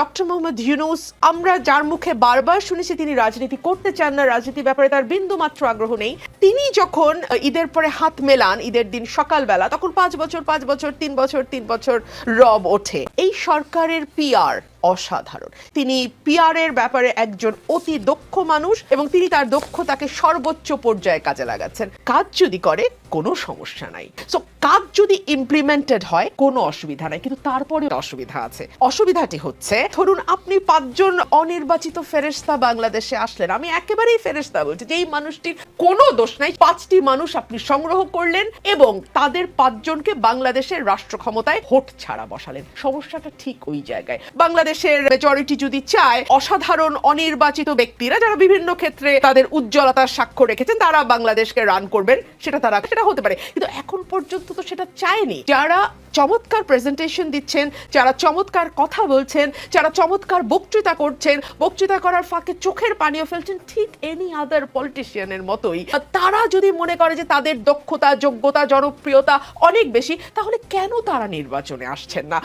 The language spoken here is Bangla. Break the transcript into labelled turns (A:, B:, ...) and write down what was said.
A: ডক্টর মোহাম্মদ ইউনুস আমরা যার মুখে বারবার শুনেছি তিনি রাজনীতি করতে চান না রাজনীতি ব্যাপারে তার বিন্দু মাত্র আগ্রহ নেই। তিনি যখন ঈদের পরে হাত মেলান, ঈদের দিন সকালবেলা, তখন পাঁচ বছর পাঁচ বছর, তিন বছর তিন বছর রব ওঠে। এই সরকারের পিআর অসাধারণ। তিনি পিআর এর ব্যাপারে একজন অতি দক্ষ মানুষ এবং তিনি তার দক্ষতাকে সর্বোচ্চ পর্যায়ে কাজে লাগাচ্ছেন। কাজ যদি করে, কোনো সমস্যা নাই। সো কাজ যদি ইমপ্লিমেন্টেড হয়, কোনো অসুবিধা নাই। কিন্তু তারপরে অসুবিধা আছে। অসুবিধাটি হচ্ছে, ধরুন আপনি পাঁচজন অনির্বাচিত ফেরেশতা বাংলাদেশে আসলেন। আমি একেবারেই ফেরেশতা বলছি যে এই মানুষটির কোনো দোষ নাই। পাঁচটি মানুষ আপনি সংগ্রহ করলেন এবং তাদের পাঁচজনকে বাংলাদেশের রাষ্ট্র ক্ষমতায় হোট ছাড়া বসালেন। সমস্যাটা ঠিক ওই জায়গায়। বাংলাদেশের মেজরিটি যদি চায়, অসাধারণ, অনির্বাচিত ব্যক্তিরা যারা বিভিন্ন ক্ষেত্রে তাদের উজ্জ্বলতার সাক্ষ্য রেখেছেন, তারা বাংলাদেশকে রান করবেন, সেটা তারা, সেটা হতে পারে। কিন্তু এখন পর্যন্ত তো সেটা চায়নি। যারা চমৎকার প্রেজেন্টেশন দিচ্ছেন, যারা চমৎকার কথা বলছেন, যারা চমৎকার বক্তৃতা করছেন, বক্তৃতা করার ফাঁকে চোখের পানিও ফেলছেন, ঠিক এনি আদার পলিটিশিয়ানের মতোই। তারা যদি মনে করে যে তাদের দক্ষতা, যোগ্যতা, জনপ্রিয়তা অনেক বেশি, তাহলে কেন তারা নির্বাচনে আসছেন না?